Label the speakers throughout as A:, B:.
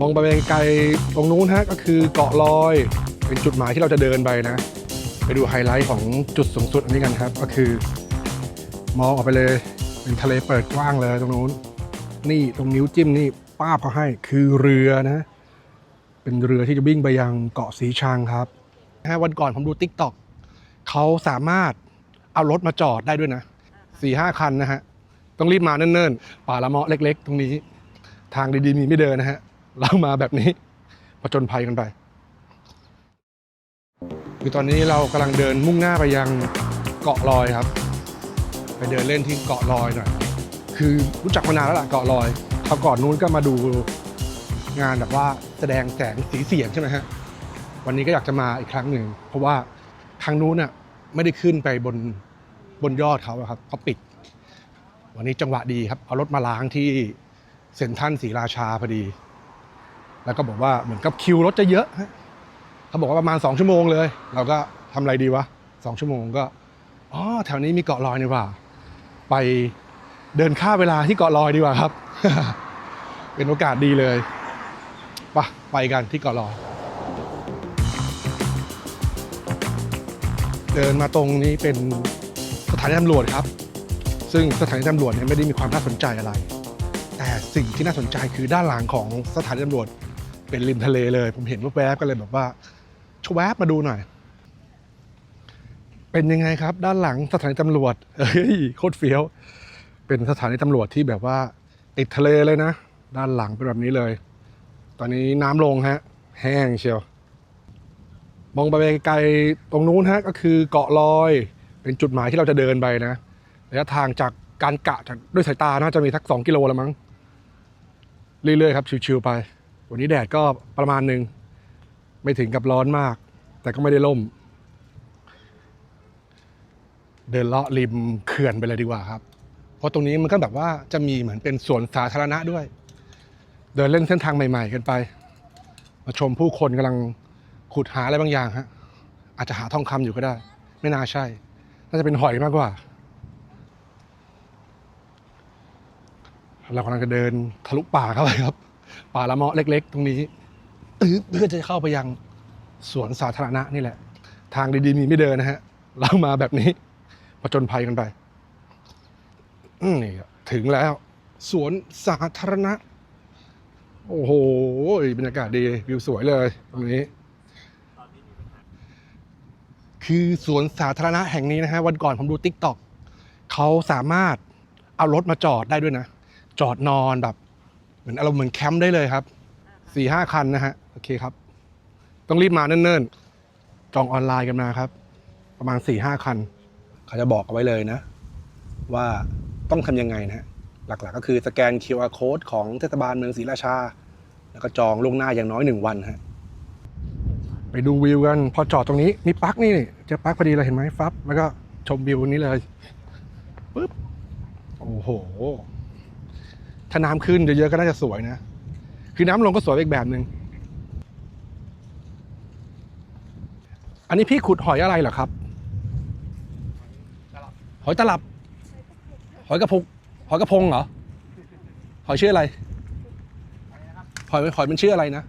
A: มองไปไกลตรงนู้นฮะก็คือเกาะลอย เป็นจุดหมายที่เราจะเดินไปนะ ไปดูไฮไลท์ของจุดสูงสุดอันนี้กันครับ ก็คือ มองออกไปเลยเป็นทะเลเปิดกว้างเลยตรงนู้น นี่ตรงนิ้วจิ้มนี่ป้าบเขาให้คือเรือนะ เป็นเรือที่จะวิ่งไปยังเกาะสีชังครับวันก่อนผมดูติ๊กต็อกเขาสามารถเอารถมาจอดได้ด้วยนะสี่ห้าคันนะฮะ ต้องรีบมาเนิ่นๆ ป่าละเมาะเล็ก ๆ ตรงนี้ ทางดีๆ มีไม่เดินนะฮะ เรามาแบบนี้ผจญภัยกันไป คือตอนนี้เรากำลังเดินมุ่งหน้าไปยังเกาะลอยครับ ไปเดินเล่นที่เกาะลอยหน่อยคือรู้จักมานานแล้วล่ะเกาะลอยคราวก่อนนู้นก็มาดูงานแบบว่าแสดงแสงสีเสียงใช่ไหมฮะวันนี้ก็อยากจะมาอีกครั้งหนึ่งเพราะว่าครั้งนู้นน่ะไม่ได้ขึ้นไปบนบนยอดเขาครับเขาปิด วันนี้จังหวะดีครับ เอารถมาล้างที่เซ็นทรัลศรีราชาพอดี แล้วก็บอกว่าเหมือนกับคิวรถจะเยอะเขาบอกว่าประมาณ 2 ชั่วโมงเลย เราก็ทำอะไรดีวะสองชั่วโมงก็อ๋อแถวนี้มีเกาะลอยนี่ว่า ไปเดินข้าเวลาที่เกาะลอยดีกว่าครับ เป็นโอกาสดีเลยปะไปกันที่เกาะลอย เดินมาตรงนี้เป็นสถานีตำรวจครับ ซึ่งสถานีตำรวจเนี่ยไม่ได้มีความน่าสนใจอะไร แต่สิ่งที่น่าสนใจคือด้านหลังของสถานีตำรวจ เป็นริมทะเลเลย ผมเห็นแวบๆก็เลยแบบว่าชวบมาดูหน่อย เป็นยังไงครับ ด้านหลังสถานีตำรวจเอ้ยโคตรเฟี้ยว เป็นสถานีตำรวจที่แบบว่า ติดทะเลเลยนะ ด้านหลังเป็นแบบนี้เลย ตอนนี้น้ำลงฮะ แห้งเชียว มองไปไกลๆตรงนู้นฮะ ก็คือเกาะลอย เป็นจุดหมายที่เราจะเดินไปนะระยะทางจากการกะจากด้วยสายตาน่าจะมีทักสองกิโลแล้วมั้งเรื่อยๆครับ ชิวๆไป วันนี้แดดก็ประมาณหนึ่งไม่ถึงกับร้อนมาก แต่ก็ไม่ได้ล่ม เดินเลาะริมเขื่อนไปเลยดีกว่าครับ เพราะตรงนี้มันก็แบบว่าจะมีเหมือนเป็นสวนสาธารณะด้วย เดินเล่นเส้นทางใหม่ ๆ กันไป มาชมผู้คนกำลังขุดหาอะไรบางอย่างฮะอาจจะหาทองคำอยู่ก็ได้ ไม่น่าใช่ น่าจะเป็นหอยมากกว่า เรากำลังจะเดินทะลุป่าเข้าไปครับ ป่าละเมาะเล็ก ๆ ตรงนี้ตื้อเพื่อจะเข้าไปยังสวนสาธารณะนี่แหละ ทางดีๆมีไม่เดินนะฮะ เรามาแบบนี้ผจญภัยกันไปนี่ถึงแล้ว สวนสาธารณะ โอ้โหบรรยากาศดีวิวสวยเลยตรงนี้ คือสวนสาธารณะแห่งนี้นะฮะ วันก่อนผมดูติ๊กต็อกเขาสามารถเอารถมาจอดได้ด้วยนะ จอดนอนแบบ มือนอารมณ์เหมือนแคมป์ได้เลยครับสี่ห้าคันนะฮะโอเคครับ ต้องรีบมาเนิ่นๆจองออนไลน์กันมาครับ ประมาณ4ี่ห้าคันเขาจะบอกเอาไว้เลยนะ ว่าต้องทำยังไงนะฮะหลักๆก็คือสแกน QR code ของเทศบาลเมืองศรีราชา แล้วก็จองล่วงหน้าอย่างน้อยหนึ่งวันฮะไปดูวิวกัน พอจอดตรงนี้มีปลั๊กนี่เจอปลั๊กพอดีเลยเห็นไหมฟับ แล้วก็ชมวิวนี้เลยปึ๊บโอ้โห ถ้าน้ำขึ้นเยอะๆก็น่าจะสวยนะ คือน้ำลงก็สวยอีกแบบหนึ่งอันนี้พี่ขุดหอยอะไรเหรอครับ หอยตลับ หอยกระพุกหอยกระพงเหรอ หอยชื่ออะไร หอยหอยมันชื่ออะไรนะ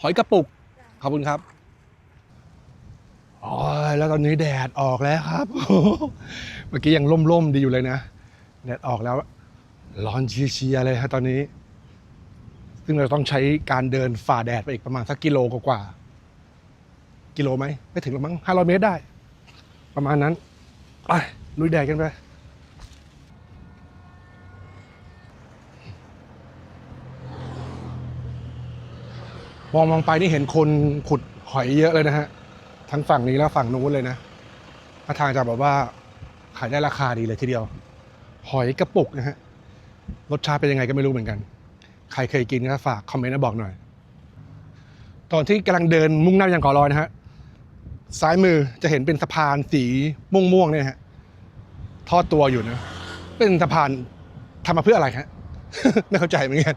A: หอยกระปุก ขอบคุณครับอ๋อแล้วตอนนี้แดดออกแล้วครับ เมื่อกี้ยังร่มๆดีอยู่เลยนะ แดดออกแล้ว ร้อนเชียร์ๆเลยฮะตอนนี้ ซึ่งเราต้องใช้การเดินฝ่าแดดไปอีกประมาณสักกิโลกว่ากิโลไหมไม่ถึงหรอกมั้งห้าร้อยเมตรได้ ประมาณนั้น ไปลุยแดดกันไปมองมองไปนี่เห็นคนขุดหอยเยอะเลยนะฮะ ทั้งฝั่งนี้และฝั่งนู้นเลยนะท่าทางจะแบบว่าขายได้ราคาดีเลยทีเดียว หอยกระปุกนะฮะ รสชาติเป็นยังไงก็ไม่รู้เหมือนกัน ใครเคยกินก็ฝากคอมเมนต์มาบอกหน่อย ตอนที่กำลังเดินมุ่งหน้าไปยังเกาะลอยนะฮะซ้ายมือจะเห็นเป็นสะพานสีม่วงๆเนี่ยฮะทอดตัวอยู่นะเป็นสะพานทำมาเพื่ออะไรฮะไม่เข้าใจเหมือนกัน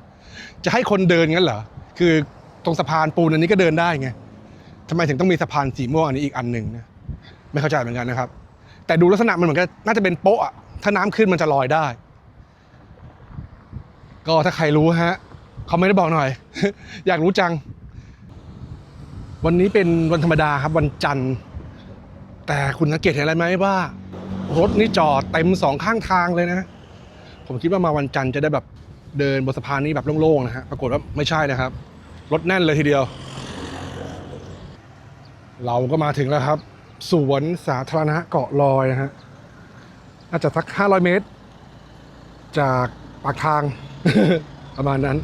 A: จะให้คนเดินงั้นเหรอคือตรงสะพานปูนอันนี้ก็เดินได้ไงทำไมถึงต้องมีสะพานสีม่วงอันนี้อีกอันหนึ่งนะไม่เข้าใจเหมือนกันนะครับ แต่ดูลักษณะมันเหมือนกับน่าจะเป็นโป๊ะอะถ้าน้ำขึ้นมันจะลอยได้ ก็ถ้าใครรู้ฮะคอมเมนต์บอกหน่อย อยากรู้จัง วันนี้เป็นวันธรรมดาครับวันจันทร์ แต่คุณสังเกตเห็นอะไรไหมว่า รถนี่จอดเต็มสองข้างทางเลยนะ ผมคิดว่ามาวันจันทร์จะได้แบบเดินบนสะพานนี้แบบโล่งๆนะฮะปรากฏว่าไม่ใช่นะครับ รถแน่นเลยทีเดียว เราก็มาถึงแล้วครับสวนสาธารณะเกาะลอยนะฮะน่าจะสัก 500 เมตร จากปากทาง ประมาณนั้น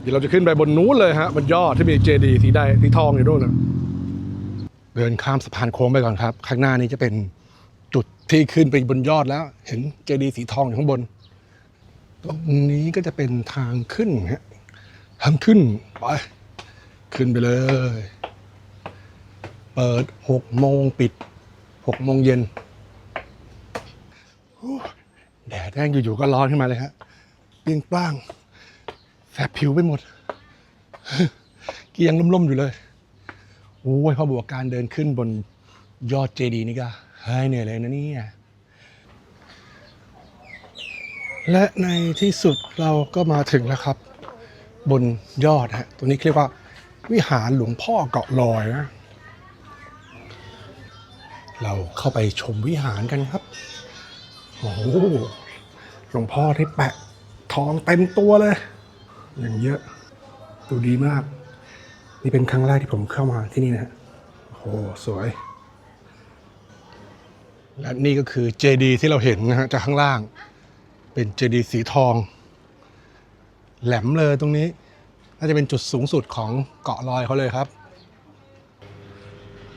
A: เดี๋ยวเราจะขึ้นไปบนนู้นเลยฮะบนยอดที่มีเจดีสีแดงสีทองอยู่ด้วยนะเดินข้ามสะพานโค้งไปก่อนครับ ข้างหน้านี้จะเป็นจุดที่ขึ้นไปบนยอดแล้ว เห็นเจดีสีทองอยู่ข้างบน ตรงนี้ก็จะเป็นทางขึ้นฮะทางขึ้นไปขึ้นไปเลย เปิดหกโมงปิดหกโมงเย็น แดดแรงอยู่ๆก็ร้อนขึ้นมาเลยฮะเปรี้ยงปร้างแสบผิวไปหมดกียังล่มๆอยู่เลยโอ้ยพอบวกการเดินขึ้นบนยอดเจดีย์นี่ก็เฮ้ยเหนื่อยเลยนะเนี่ยและในที่สุดเราก็มาถึงแล้วครับ บนยอดฮะตรงนี้เรียกว่าวิหารหลวงพ่อเกาะลอยนะ เราเข้าไปชมวิหารกันครับ โอ้โหหลวงพ่อที่แปะทองเต็มตัวเลยอย่างเยอะ ดูดีมาก นี่เป็นครั้งแรกที่ผมเข้ามาที่นี่นะฮะโอ้โหสวย และนี่ก็คือเจดีที่เราเห็นนะฮะจากข้างล่าง เป็นเจดีสีทอง แหลมเลยตรงนี้ น่าจะเป็นจุดสูงสุดของเกาะลอยเขาเลยครับ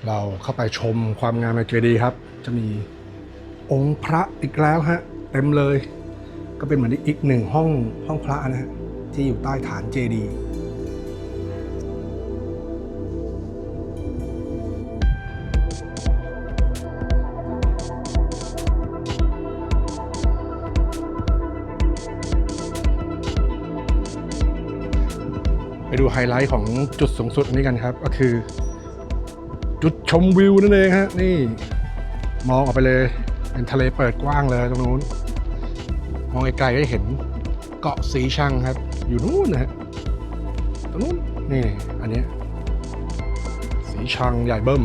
A: เราเข้าไปชมความงามในเจดีย์ครับ จะมี องค์พระอีกแล้วฮะเต็มเลย ก็เป็นเหมือนอีกหนึ่งห้องห้องพระนะฮะที่อยู่ใต้ฐานเจดีย์ไปดูไฮไลท์ของจุดสูงสุดนี้กันครับ ก็คือ จุดชมวิวนั่นเองฮะนี่ มองออกไปเลย เป็นทะเลเปิดกว้างเลยตรงนู้น มองไกลๆก็เห็นเกาะสีชังครับ อยู่นู้นนะฮะตรงนู้นนี่อันนี้สีชังใหญ่เบิ่ม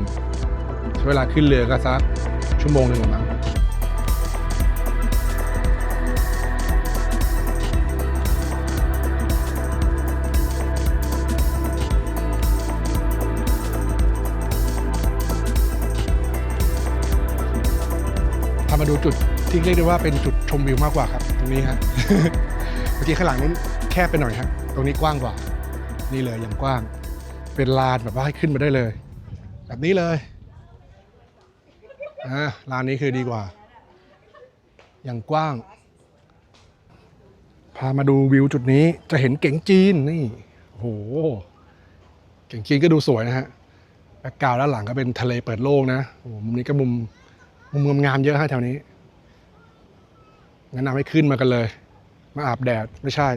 A: ใช้เวลาขึ้นเรือก็สักชั่วโมงหนึ่งมั้ง ดูจุดที่เรียกได้ว่าเป็นจุดชมวิวมากกว่าครับ ตรงนี้ฮะ เมื่อกี้ข้างหลังนู้นแคบไปหน่อยฮะตรงนี้กว้างกว่า นี่เลยอย่างกว้าง เป็นลานแบบว่าให้ขึ้นมาได้เลย แบบนี้เลยอ่าลานนี้คือดีกว่าอย่างกว้าง พามาดูวิวจุดนี้จะเห็นเก๋งจีนนี่โอ้โหเก๋งจีนก็ดูสวยนะฮะแบ็กกราวด์ด้านหลังก็เป็นทะเลเปิดโล่งนะโอ้โหมุมนี้ก็มุม มุมงามเยอะฮะแถวนี้แนะนำให้ขึ้นมากันเลย มาอาบแดดไม่ใช่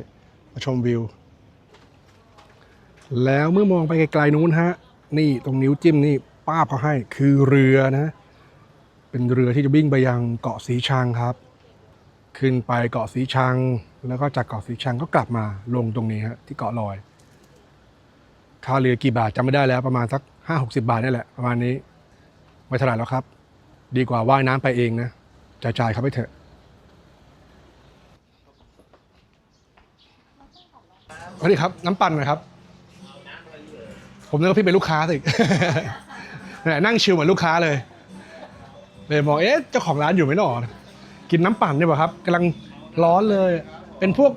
A: มาชมวิว แล้วเมื่อมองไปไกลๆนู้นฮะ นี่ตรงนิ้วจิ้มนี่ป้าเขาให้คือเรือนะ เป็นเรือที่จะวิ่งไปยังเกาะสีชังครับ ขึ้นไปเกาะสีชัง แล้วก็จากเกาะสีชังก็กลับมาลงตรงนี้ฮะที่เกาะลอยค่าเรือกี่บาทจำไม่ได้แล้วประมาณสักห้าหกสิบาทนี่แหละประมาณนี้ไม่เท่าไหร่แล้วครับ ดีกว่าว่ายน้ำไปเองนะจ่ายๆเขาไปเถอะ สวัสดีครับ น้ำปั่นหนะครับ ผมนึกว่าพี่เป็นลูกค้าสิแหมนั่งชิลเหมือนลูกค้าเลย เลยมองเอ๊ะเจ้าของร้านอยู่ไหมหนอกินน้ำปั่นได้ป่ะครับกำลังร้อนเลย เป็นพวก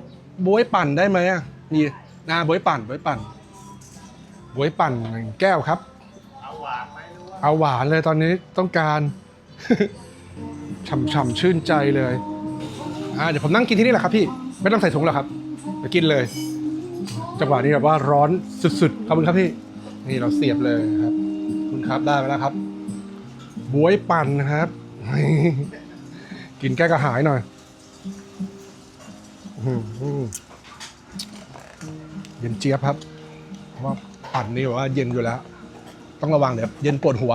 A: บวยปั่นได้ไหมอะนี่นาบวยปั่นบวยปั่นบวยปั่นหนึ่งแก้วครับ เอาหวานไหมเอาหวานเลยตอนนี้ต้องการ ฉ่ำๆชื่นใจเลยอ่าเดี๋ยวผมนั่งกินที่นี่แหละครับพี่ ไม่ต้องใส่ถุงหรอกครับเดี๋ยวกินเลย จังหวะนี้แบบว่าร้อนสุดๆ ขอบคุณครับพี่ นี่เราเสียบเลยครับ คุณครับได้ไปแล้วครับ บวยปั่นนะครับ กินแก้กระหายหน่อยเย็นเจี๊ยบครับเพราะว่าปั่นนี่แบบว่าเย็นอยู่แล้ว ต้องระวังเดี๋ยวเย็นปวดหัว